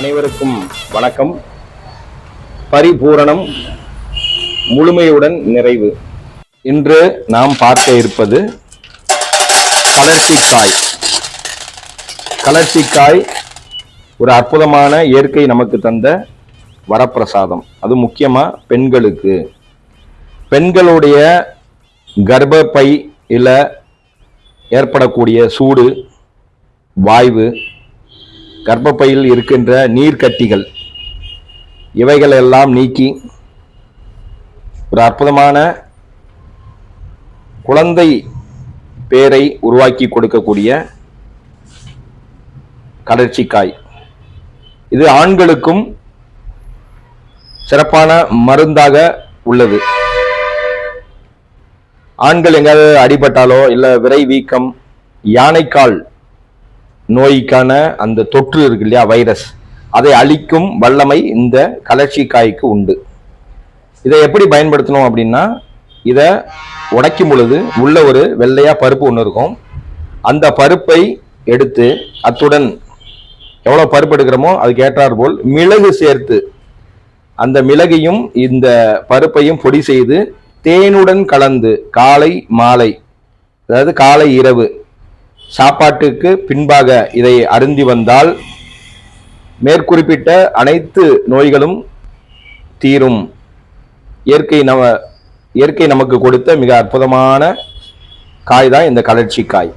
அனைவருக்கும் வணக்கம். பரிபூரணம் முழுமையுடன் நிறைவு. இன்று நாம் பார்க்க இருப்பது கலர்ச்சிக்காய். கலர்ச்சிக்காய் ஒரு அற்புதமான இயற்கை நமக்கு தந்த வரப்பிரசாதம். அது முக்கியமாக பெண்களுக்கு. பெண்களுடைய கர்ப்பப்பை இல்லை ஏற்படக்கூடிய சூடு வாய்வு கர்ப்பப்பையில் இருக்கின்ற நீர்க்கட்டிகள். இவைகள் எல்லாம் நீக்கி ஒரு அற்புதமான குழந்தை பேரை உருவாக்கி கொடுக்கக்கூடிய கடற்சிக்காய் இது ஆண்களுக்கும் சிறப்பான மருந்தாக உள்ளது. ஆண்கள் எங்காவது அடிபட்டாலோ இல்லை விரை வீக்கம் யானைக்கால் நோய்க்கான அந்த தொற்று இருக்கு இல்லையா வைரஸ். அதை அழிக்கும் வல்லமை இந்த கலர்ச்சிக்காய்க்கு உண்டு. இதை எப்படி பயன்படுத்தணும் அப்படின்னா இதை உடைக்கும் பொழுது உள்ள ஒரு வெள்ளையா பருப்பு ஒன்று இருக்கும். அந்த பருப்பை எடுத்து அத்துடன் எவ்வளோ பருப்பு எடுக்கிறோமோ அதுக்கு ஏற்றார் போல் மிளகு சேர்த்து அந்த மிளகையும் இந்த பருப்பையும் பொடி செய்து தேனுடன் கலந்து காலை மாலை அதாவது காலை இரவு சாப்பாட்டுக்கு பின்பாக இதை அருந்தி வந்தால் மேற்குறிப்பிட்ட அனைத்து நோய்களும் தீரும். இயற்கை நம இயற்கை நமக்கு கொடுத்த மிக அற்புதமான காய் தான் இந்த கலர்ச்சி காய்